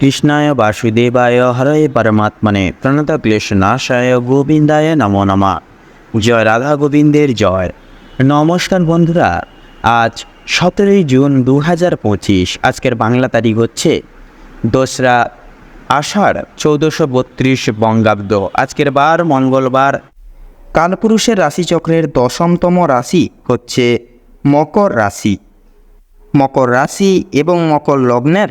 কৃষ্ণায় বাসুদেবায় হরে পরমাত্মনে প্রণত ক্লেশনাশায় গোবিন্দায় নমো নমা। জয় রাধা গোবিন্দের জয়। নমস্কার বন্ধুরা, আজ সতেরোই জুন দু হাজার পঁচিশ, আজকের বাংলা তারিখ হচ্ছে দোসরা আষাঢ় চৌদ্দশো বত্রিশ বঙ্গাব্দ। আজকের বার মঙ্গলবার, কালপুরুষের রাশিচক্রের দশমতম রাশি হচ্ছে মকর রাশি। মকর রাশি এবং মকর লগ্নের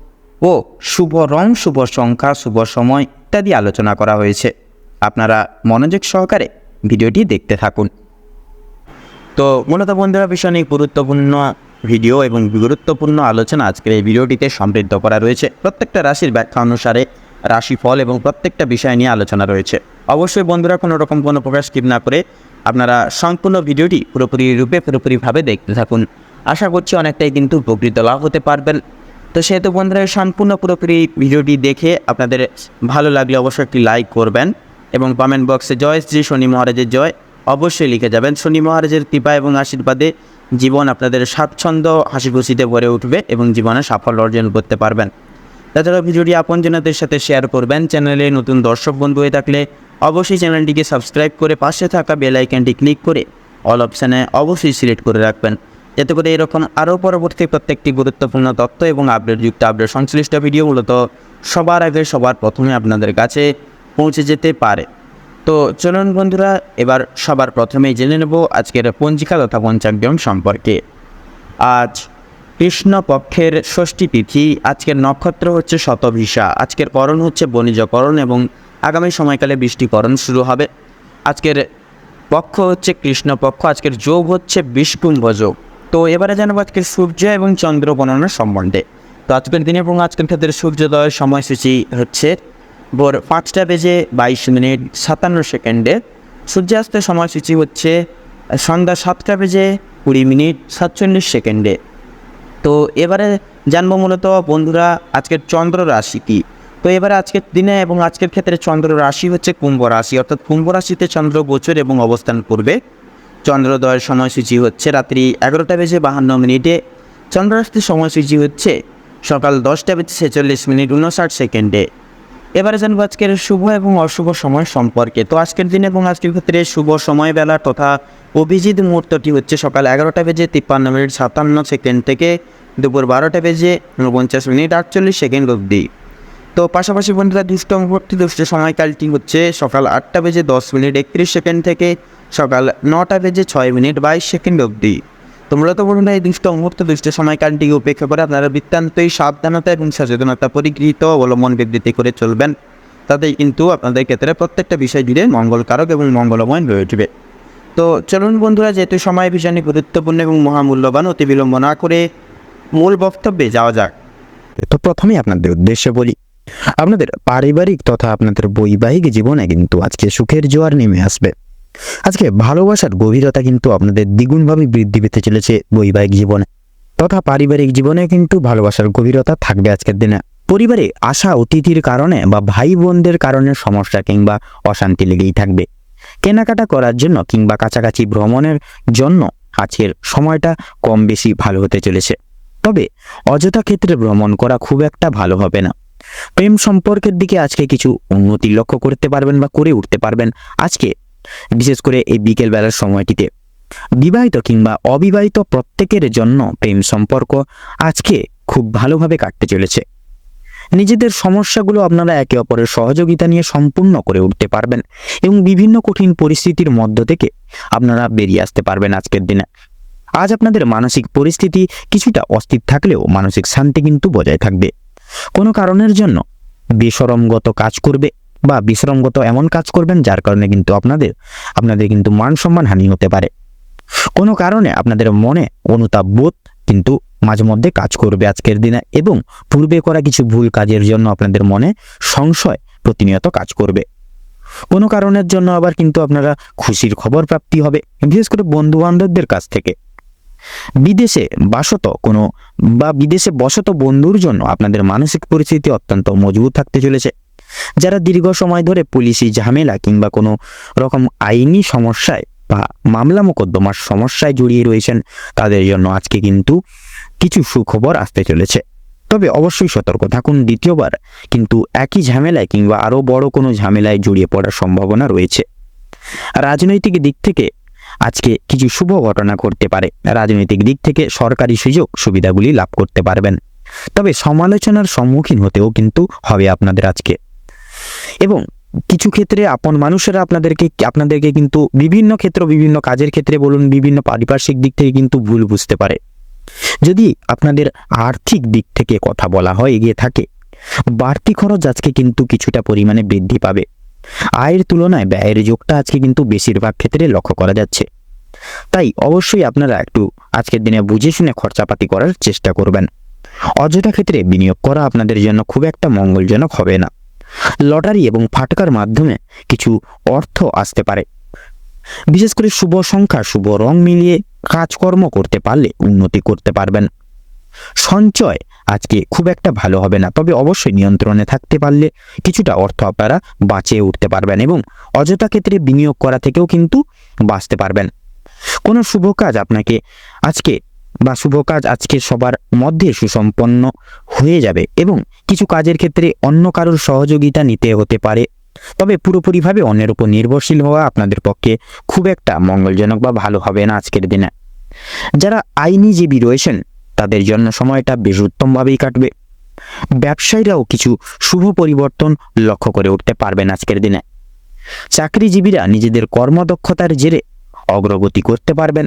ও শুভ রং, শুভ সংখ্যা, শুভ সময় ইত্যাদি আলোচনা করা হয়েছে। আপনারা মনোযোগ সহকারে ভিডিওটি দেখতে থাকুন। তো মূলত বন্ধুরা, ভীষণ এই গুরুত্বপূর্ণ ভিডিও এবং গুরুত্বপূর্ণ আলোচনা আজকের এই ভিডিওটিতে সমৃদ্ধ করা রয়েছে। প্রত্যেকটা রাশির ব্যাখ্যা অনুসারে রাশিফল এবং প্রত্যেকটা বিষয় নিয়ে আলোচনা রয়েছে। অবশ্যই বন্ধুরা, কোনো রকম কোনো প্রকাশ স্কিপ না করে আপনারা সম্পূর্ণ ভিডিওটি পুরোপুরি রূপে পুরোপুরিভাবে দেখতে থাকুন। আশা করছি অনেকটাই কিন্তু উপকৃত লাভ হতে পারবেন। তো সেহেতু বন্ধুরা, সম্পূর্ণ পুরোপুরি ভিডিওটি দেখে আপনাদের ভালো লাগলে অবশ্যই একটি লাইক করবেন এবং কমেন্ট বক্সে জয় শ্রী শনি মহারাজের জয় অবশ্যই লিখে যাবেন। শনি মহারাজের কৃপা এবং আশীর্বাদে জীবন আপনাদের স্বাচ্ছন্দ্য হাসি খুশিতে ভরে উঠবে এবং জীবনে সাফল্য অর্জন করতে পারবেন। তাছাড়া ভিডিওটি আপনজনদের সাথে শেয়ার করবেন। চ্যানেলে নতুন দর্শক বন্ধু হয়ে থাকলে অবশ্যই চ্যানেলটিকে সাবস্ক্রাইব করে পাশে থাকা বেল আইকনটি ক্লিক করে অল অপশানে অবশ্যই সিলেক্ট করে রাখবেন। যাতে করে এরকম আরও পরবর্তী প্রত্যেকটি গুরুত্বপূর্ণ তথ্য এবং আপডেটযুক্ত আপডেট সংশ্লিষ্ট ভিডিও মূলত সবার আগে, সবার প্রথমে আপনাদের কাছে পৌঁছে যেতে পারে। তো চলুন বন্ধুরা, এবার সবার প্রথমেই জেনে নেব আজকের পঞ্জিকা তথা পঞ্চাঙ্গম সম্পর্কে। আজ কৃষ্ণ পক্ষের ষষ্ঠী তিথি, আজকের নক্ষত্র হচ্ছে শতভিসা। আজকের করণ হচ্ছে বণিজকরণ এবং আগামী সময়কালে বৃষ্টিকরণ শুরু হবে। আজকের পক্ষ হচ্ছে কৃষ্ণপক্ষ, আজকের যোগ হচ্ছে বিষ্কুম্ভ যোগ তো এবারে জানাব আজকের সূর্য এবং চন্দ্র গণনার সম্বন্ধে। তো আজকের দিনে এবং আজকের ক্ষেত্রে সূর্যোদয়ের সময়সূচি হচ্ছে ভোর পাঁচটা বেজে বাইশ মিনিট সাতান্ন সেকেন্ডে। সূর্যাস্তের সময়সূচি হচ্ছে সন্ধ্যা সাতটা বেজে কুড়ি মিনিট সাতচল্লিশ সেকেন্ডে। তো এবারে জানব মূলত বন্ধুরা আজকের চন্দ্র রাশি কী? তো এবারে আজকের দিনে এবং আজকের ক্ষেত্রে চন্দ্র রাশি হচ্ছে কুম্ভ রাশি, অর্থাৎ কুম্ভ রাশিতে চন্দ্র গোচর এবং অবস্থান করবে। চন্দ্রোদয়ের সময়সূচি হচ্ছে রাত্রি এগারোটা বেজে বাহান্ন মিনিটে। চন্দ্ররাশির সময়সূচি হচ্ছে সকাল দশটা বেজে ছেচল্লিশ মিনিট উনষাট সেকেন্ডে। এবারে জানব আজকের শুভ এবং অশুভ সময় সম্পর্কে। তো আজকের দিন এবং আজকের ক্ষেত্রে শুভ সময় বেলা তথা অভিজিৎ মুহূর্তটি হচ্ছে সকাল এগারোটা বেজে তিপ্পান্ন মিনিট সাতান্ন সেকেন্ড থেকে দুপুর বারোটা বেজে উনপঞ্চাশ মিনিট আটচল্লিশ সেকেন্ড অবধি। তো পাশাপাশি বন্ধুরা, দুষ্ট মুহূর্তে, দুষ্ট সময়কালটি হচ্ছে সকাল আটটা বেজে দশ মিনিট একত্রিশ সেকেন্ড থেকে সকাল নটা বেজে ছয় মিনিট বাইশ সেকেন্ড অবধি। তো মূলত বন্ধুরা এই দুষ্ট মুহূর্ত, দুষ্ট সময়কালটিকে উপেক্ষা করে আপনারা বৃত্তান্তই সাবধানতা এবং সচেতনতা পরিগৃহীত অবলম্বন বিবৃতি করে চলবেন। তাতে কিন্তু আপনাদের ক্ষেত্রে প্রত্যেকটা বিষয় জুড়ে মঙ্গলকারক এবং মঙ্গলময় হয়ে উঠবে তো চলুন বন্ধুরা, যেহেতু সময় ভীষণই গুরুত্বপূর্ণ এবং মহামূল্যবান, অতি বিলম্ব না করে মূল বক্তব্যে যাওয়া যাক। তো প্রথমেই আপনাদের উদ্দেশ্য বলি। আপনাদের পারিবারিক তথা আপনাদের বৈবাহিক জীবনে কিন্তু আজকে সুখের জোয়ার নেমে আসবে। আজকে ভালোবাসার গভীরতা কিন্তু আপনাদের দ্বিগুণভাবে বৃদ্ধি পেতে চলেছে বৈবাহিক জীবনে তথা পারিবারিক জীবনে কিন্তু ভালোবাসার গভীরতা থাকবে আজকের দিনে। পরিবারে আসা অতিথির কারণে বা ভাই বোনদের কারণে সমস্যা কিংবা অশান্তি লেগেই থাকবে। কেনাকাটা করার জন্য কিংবা কাছাকাছি ভ্রমণের জন্য আজকের সময়টা কম বেশি ভালো হতে চলেছে। তবে অযথা ক্ষেত্রে ভ্রমণ করা খুব একটা ভালো হবে না। প্রেম সম্পর্কের দিকে আজকে কিছু উন্নতি লক্ষ্য করতে পারবেন বা করে উঠতে পারবেন। আজকে বিশেষ করে এই বিকেল বেলার সময়টিতে। বিবাহিত কিংবা অবিবাহিত প্রত্যেকের জন্য প্রেম সম্পর্ক আজকে খুব ভালোভাবে কাটতে চলেছে। নিজেদের সমস্যাগুলো আপনারা একে অপরের সহযোগিতা নিয়ে সম্পূর্ণ করে উঠতে পারবেন এবং বিভিন্ন কঠিন পরিস্থিতির মধ্য থেকে আপনারা বেরিয়ে আসতে পারবেন আজকের দিনে। আজ আপনাদের মানসিক পরিস্থিতি কিছুটা অস্থির থাকলেও মানসিক শান্তি কিন্তু বজায় থাকবে। কোনো কারণের জন্য বেসরমগত কাজ করবে বা বিশ্রমগত এমন কাজ করবেন যার কারণে কিন্তু আপনাদের আপনাদের কিন্তু মান সম্মান হানি হতে পারে। কোনো কারণে আপনাদের মনে অনুতাপ বোধ কিন্তু মাঝে মধ্যে কাজ করবে আজকের দিনে এবং পূর্বে করা কিছু ভুল কাজের জন্য আপনাদের মনে সংশয় প্রতিনিয়ত কাজ করবে। কোনো কারণের জন্য আবার কিন্তু আপনারা খুশির খবর প্রাপ্তি হবে, বিশেষ করে বন্ধু বান্ধবদের কাছ থেকে। বিদেশে বাসত কোনো বা বিদেশে বসত বন্ধুর জন্য আপনাদের মানসিক পরিস্থিতি অত্যন্ত মজবুত থাকতে চলেছে। যারা দীর্ঘ সময় ধরে পুলিশি ঝামেলা কিংবা কোনো রকম আইনি সমস্যায় বা মামলা মোকদ্দমার সমস্যায় জড়িয়ে রয়েছেন, তাদের জন্য আজকে কিন্তু কিছু সুখবর আসতে চলেছে। তবে অবশ্যই সতর্ক থাকুন, দ্বিতীয়বার কিন্তু একই ঝামেলায় কিংবা আরও বড় কোনো ঝামেলায় জড়িয়ে পড়ার সম্ভাবনা রয়েছে। রাজনৈতিক দিক থেকে আজকে কিছু শুভ ঘটনা ঘটতে পারে। রাজনৈতিক দিক থেকে সরকারি সুযোগ সুবিধাগুলি লাভ করতে পারবেন। তবে সমালোচনার সম্মুখীন হতেও কিন্তু হবে আপনাদের আজকে। এবং কিছু ক্ষেত্রে আপন মানুষেরা আপনাদেরকে আপনাদেরকে কিন্তু বিভিন্ন ক্ষেত্র, বিভিন্ন কাজের ক্ষেত্রে বলুন, বিভিন্ন পারিপার্শ্বিক দিক থেকে কিন্তু ভুল বুঝতে পারে। যদি আপনাদের আর্থিক দিক থেকে কথা বলা হয়, এগিয়ে থাকে, বাড়তি খরচ আজকে কিন্তু কিছুটা পরিমাণে বৃদ্ধি পাবে। আয়ের তুলনায় ব্যয়ের যোগটা আজকে কিন্তু বেশিরভাগ ক্ষেত্রে লক্ষ্য করা যাচ্ছে। তাই অবশ্যই আপনারা একটু আজকের দিনে বুঝে শুনে খরচাপাতি করার চেষ্টা করবেন। অযথা ক্ষেত্রে বিনিয়োগ করা আপনাদের জন্য খুব একটা মঙ্গলজনক হবে না। লটারি এবং ফাটকার মাধ্যমে কিছু অর্থ আসতে পারে। বিশেষ করে শুভ সংখ্যা, শুভ রং মিলিয়ে কাজকর্ম করতে পারলে উন্নতি করতে পারবেন। সঞ্চয় আজকে খুব একটা ভালো হবে না, তবে অবশ্যই নিয়ন্ত্রণে থাকতে পারলে কিছুটা অর্থ আপনারা বাঁচিয়ে উঠতে পারবেন এবং অযথা ক্ষেত্রে বিনিয়োগ করা থেকেও কিন্তু বাঁচতে পারবেন। কোনো শুভ কাজ আপনাকে আজকে বা শুভ কাজ আজকে সবার মধ্যে সুসম্পন্ন হয়ে যাবে এবং কিছু কাজের ক্ষেত্রে অন্য কারোর সহযোগিতা নিতে হতে পারে। তবে পুরোপুরিভাবে অন্যের উপর নির্ভরশীল হওয়া আপনাদের পক্ষে খুব একটা মঙ্গলজনক বা ভালো হবে না আজকের দিনে। যারা আইনিজীবী রয়েছেন, তাদের জন্য সময়টা বেশ উত্তমভাবেই কাটবে। ব্যবসায়ীরাও কিছু শুভ পরিবর্তন লক্ষ্য করে উঠতে পারবেন আজকের দিনে। চাকরিজীবীরা নিজেদের কর্মদক্ষতার জেরে অগ্রগতি করতে পারবেন।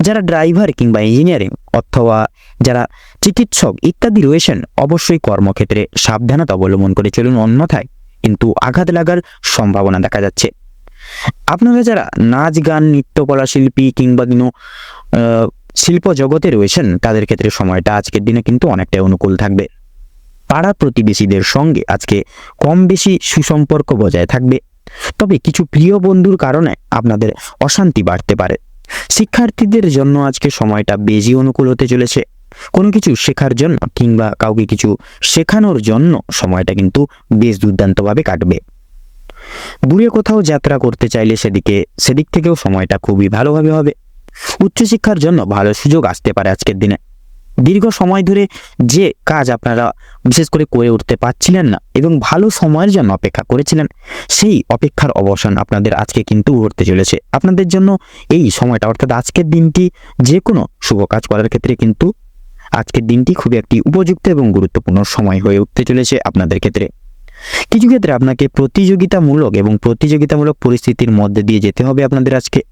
যারা ড্রাইভার কিংবা ইঞ্জিনিয়ারিং অথবা যারা চিকিৎসক ইত্যাদি রয়েছেন, অবশ্যই কর্মক্ষেত্রে সাবধানতা অবলম্বন করে চলুন। অন্যথায় কিন্তু আঘাত লাগার সম্ভাবনা দেখা যাচ্ছে। আপনারা যারা নাচ, গান, নৃত্যকলা শিল্পী কিংবা কোনো শিল্প জগতে রয়েছেন, তাদের ক্ষেত্রে সময়টা আজকের দিনে কিন্তু অনেকটাই অনুকূল থাকবে। পাড়া প্রতিবেশীদের সঙ্গে আজকে কম বেশি সুসম্পর্ক বজায় থাকবে। তবে কিছু প্রিয় বন্ধুর কারণে আপনাদের অশান্তি বাড়তে পারে। শিক্ষার্থীদের জন্য আজকে সময়টা বেশি অনুকূল হতে চলেছে। কোনো কিছু শেখার জন্য কিংবা কাউকে কিছু শেখানোর জন্য সময়টা কিন্তু বেশ দুর্দান্তভাবে কাটবে। দূরে কোথাও যাত্রা করতে চাইলে সেদিকে, সেদিক থেকেও সময়টা খুবই ভালোভাবে হবে। উচ্চশিক্ষার জন্য ভালো সুযোগ আসতে পারে আজকের দিনে। দীর্ঘ সময় ধরে যে কাজ আপনারা বিশেষ করে করে উঠতে পারছিলেন না এবং ভালো সময়ের জন্য অপেক্ষা করেছিলেন, সেই অপেক্ষার অবসান আপনাদের আজকে কিন্তু ঘটতে চলেছে। আপনাদের জন্য এই সময়টা, অর্থাৎ আজকের দিনটি যে কোনো শুভ কাজ করার ক্ষেত্রে কিন্তু আজকের দিনটি খুবই একটি উপযুক্ত এবং গুরুত্বপূর্ণ সময় হয়ে উঠতে চলেছে আপনাদের ক্ষেত্রে। কিছু ক্ষেত্রে আপনাকে প্রতিযোগিতামূলক এবং প্রতিযোগিতামূলক পরিস্থিতির মধ্যে দিয়ে যেতে হবে আপনাদের আজকে।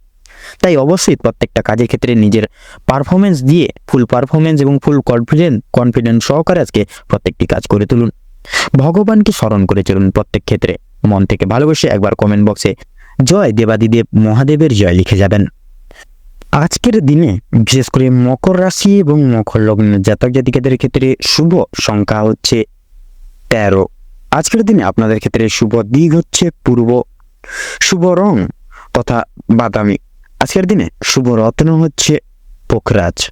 তাই অবশ্যই প্রত্যেকটা কাজের ক্ষেত্রে নিজের পারফরমেন্স দিয়ে ফুল পারফরমেন্স এবং ফুল কনফিডেন্ট কনফিডেন্স সহকারে আজকে প্রত্যেকটি কাজ করে তুলুন। ভগবানকে স্মরণ করে চলুন প্রত্যেক ক্ষেত্রে। মন থেকে ভালোবেসে একবার কমেন্ট বক্সে জয় দেবাদিদেব মহাদেবের জয় লিখে যাবেন। আজকের দিনে বিশেষ করে মকর রাশি এবং মকর লগ্নের জাতক জাতিকাদের ক্ষেত্রে শুভ সংখ্যা হচ্ছে তেরো। আজকের দিনে আপনাদের ক্ষেত্রে শুভ দিক হচ্ছে পূর্ব। শুভ রং তথা বাদামি। আজকের দিনে শুভ রত্ন হচ্ছে পোখরাজ।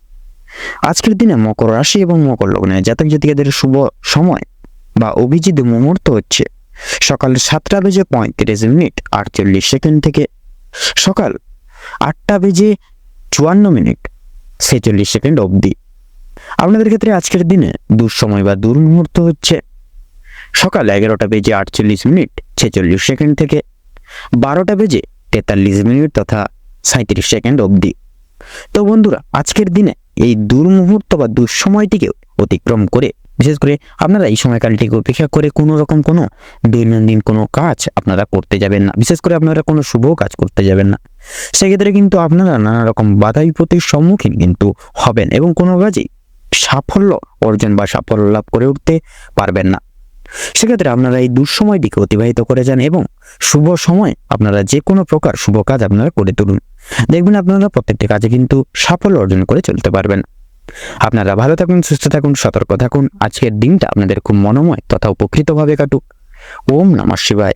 আজকের দিনে মকর রাশি এবং মকর লগ্নে জাতক জাতিকাদের শুভ সময় বা অভিজিৎ মুহূর্ত হচ্ছে সকাল সাতটা বেজে পঁয়ত্রিশ মিনিট আটচল্লিশ সেকেন্ড থেকে সকাল আটটা বেজে চুয়ান্ন মিনিট ছেচল্লিশ সেকেন্ড অবধি। আপনাদের ক্ষেত্রে আজকের দিনে দুঃসময় বা দুর্মুহূর্ত হচ্ছে সকাল এগারোটা বেজে আটচল্লিশ মিনিট ছেচল্লিশ সেকেন্ড থেকে বারোটা বেজে তেতাল্লিশ মিনিট তথা সাঁত্রিশ সেকেন্ড অবধি। তো বন্ধুরা, আজকের দিনে এই দুর্মুহূর্ত বা দুঃসময়টিকে অতিক্রম করে, বিশেষ করে আপনারা এই সময়কালটিকে উপেক্ষা করে কোনো রকম কোনো দৈনন্দিন কোনো কাজ আপনারা করতে যাবেন না। বিশেষ করে আপনারা কোনো শুভ কাজ করতে যাবেন না। সেক্ষেত্রে কিন্তু আপনারা নানা রকম বাধা বিপত্তির সম্মুখীন কিন্তু হবেন এবং কোনো কাজেই সাফল্য অর্জন বা সাফল্য লাভ করে উঠতে পারবেন না। সেক্ষেত্রে আপনারা এই দুঃসময়টিকে অতিবাহিত করে যান এবং শুভ সময় আপনারা যে কোনো প্রকার শুভ কাজ আপনারা করে তুলুন। দেখবেন আপনারা প্রত্যেকটি কাজে কিন্তু সাফল্য অর্জন করে চলতে পারবেন। আপনারা ভালো থাকুন, সুস্থ থাকুন, সতর্ক থাকুন। আজকের দিনটা আপনাদের খুব মনোময় তথা উপকৃতভাবে কাটুক। ওম নমঃ শিবায়।